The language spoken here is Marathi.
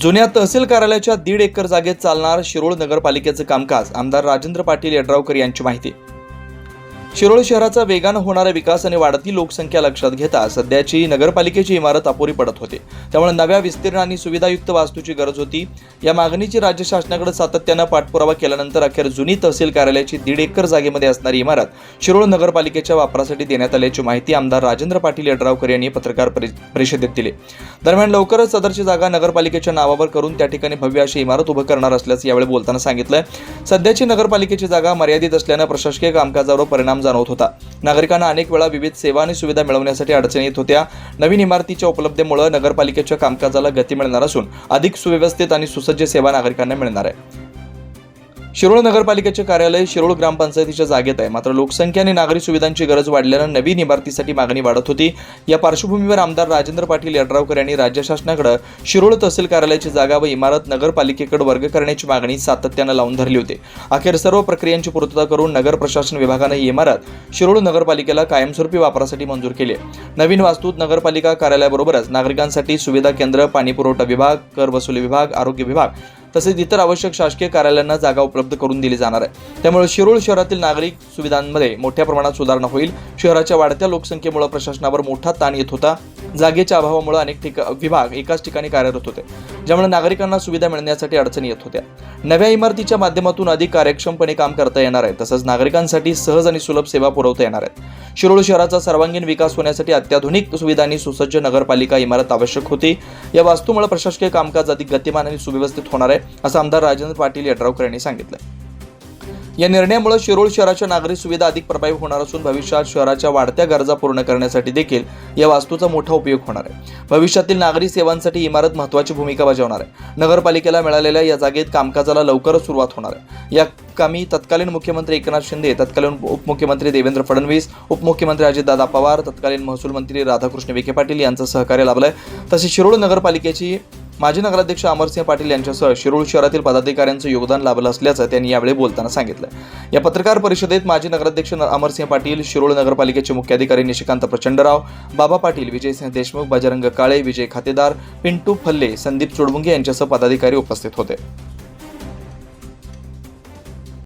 जुन्या तहसील कार्यालयाच्या दीड एकर जागेत चालणार शिरोळ नगरपालिकेचं कामकाज. आमदार राजेंद्र पाटील यड्रावकर यांची माहिती. शिरोळ शहराचा वेगानं होणारा विकास आणि वाढती लोकसंख्या लक्षात घेता सध्याची नगरपालिकेची इमारत अपुरी पडत होती. त्यामुळे नव्या विस्तीर्ण आणि सुविधायुक्त वास्तूची गरज होती. या मागणीची राज्य शासनाकडे सातत्यानं पाठपुरावा केल्यानंतर अखेर जुनी तहसील कार्यालयाची दीड एकर जागेमध्ये असणारी इमारत शिरोळ नगरपालिकेच्या वापरासाठी देण्यात आल्याची माहिती आमदार राजेंद्र पाटील यड्रावकर यांनी पत्रकार परि- परिषदेत दिली. दरम्यान लवकरच सदरची जागा नगरपालिकेच्या नावावर करून त्या ठिकाणी भव्य अशी इमारत उभं करणार असल्याचं यावेळी बोलताना सांगितलं सध्याची नगरपालिकेची जागा मर्यादित असल्यानं प्रशासकीय कामकाजावर परिणाम जाणवत होता. नागरिकांना अनेक वेळा विविध सेवा आणि सुविधा मिळवण्यासाठी अडचणी येत होत्या. नवीन इमारतीच्या उपलब्धतेमुळे नगरपालिकेच्या कामकाजाला गती मिळणार असून अधिक सुव्यवस्थित आणि सुसज्ज सेवा नागरिकांना मिळणार आहे. शिरोळ नगरपालिकेचे कार्यालय शिरोळ ग्रामपंचायतीच्या जागेत आहे. मात्र लोकसंख्या आणि नागरी सुविधांची गरज वाढल्यानं नवीन इमारतीसाठी मागणी वाढत होती. या पार्श्वभूमीवर आमदार राजेंद्र पाटील यड्रावकर यांनी राज्य शासनाकडे शिरोळ तहसील कार्यालयाची जागा व इमारत नगरपालिकेकडे वर्ग करण्याची मागणी सातत्यानं लावून धरली होती. अखेर सर्व प्रक्रियांची पूर्तता करून नगर प्रशासन विभागानं ही इमारत शिरोळ नगरपालिकेला कायमस्वरूपी वापरासाठी मंजूर केली नवीन वास्तूत नगरपालिका कार्यालयाबरोबरच नागरिकांसाठी सुविधा केंद्र पाणीपुरवठा विभाग कर वसुली विभाग आरोग्य विभाग तसेच इतर आवश्यक शासकीय कार्यालयांना जागा उपलब्ध करून दिली जाणार आहे. त्यामुळे शिरोळ शहरातील नागरिक सुविधांमध्ये मोठ्या प्रमाणात सुधारणा होईल. शहराच्या वाढत्या लोकसंख्येमुळे प्रशासनावर मोठा ताण येत होता. जागेच्या अभावामुळे अनेक ठिका विभाग एकाच ठिकाणी कार्यरत होते. ज्यामुळे नागरिकांना सुविधा मिळण्यासाठी अडचणी येत होत्या. नव्या इमारतीच्या माध्यमातून अधिक कार्यक्षमपणे काम करता येणार आहे. तसंच नागरिकांसाठी सहज आणि सुलभ सेवा पुरवता येणार आहेत. शिरोळ शहराचा सर्वांगीण विकास होण्यासाठी अत्याधुनिक सुविधांनी आणि सुसज्ज नगरपालिका इमारत आवश्यक होती. या वास्तूमुळे प्रशासकीय कामकाज अधिक गतिमान आणि सुव्यवस्थित होणार आहे असं आमदार राजेंद्र पाटील यड्रावकर यांनी सांगितलं. या निर्णयामुळे शिरोळ शहराच्या नागरी सुविधा अधिक प्रभावी होणार असून भविष्यात शहराच्या वाढत्या गरजा पूर्ण करण्यासाठी देखील या वास्तूचा मोठा उपयोग होणार आहे. भविष्यातील नागरी सेवांसाठी इमारत महत्त्वाची भूमिका बजावणार आहे. नगरपालिकेला मिळालेल्या या जागेत कामकाजाला लवकरच सुरुवात होणार आहे. या कामी तत्कालीन मुख्यमंत्री एकनाथ शिंदे तत्कालीन उपमुख्यमंत्री देवेंद्र फडणवीस उपमुख्यमंत्री अजितदादा पवार तत्कालीन महसूल मंत्री राधाकृष्ण विखे पाटील यांचं सहकार्य लाभलंय. तसेच शिरोळ नगरपालिकेची माजी नगराध्यक्ष अमरसिंह पाटील यांच्यासह शिरूर शहरातील पदाधिकाऱ्यांचं योगदान लाभलं असल्याचं त्यांनी यावेळी बोलताना सांगितलं. या पत्रकार परिषदेत माजी नगराध्यक्ष अमरसिंह पाटील शिरोळ नगरपालिकेचे मुख्याधिकारी निशिकांत प्रचंडराव बाबा पाटील विजयसिंह देशमुख बजरंग काळे विजय खातेदार पिंटू फल्ले संदीप चोडबुंगे यांच्यासह पदाधिकारी उपस्थित होते.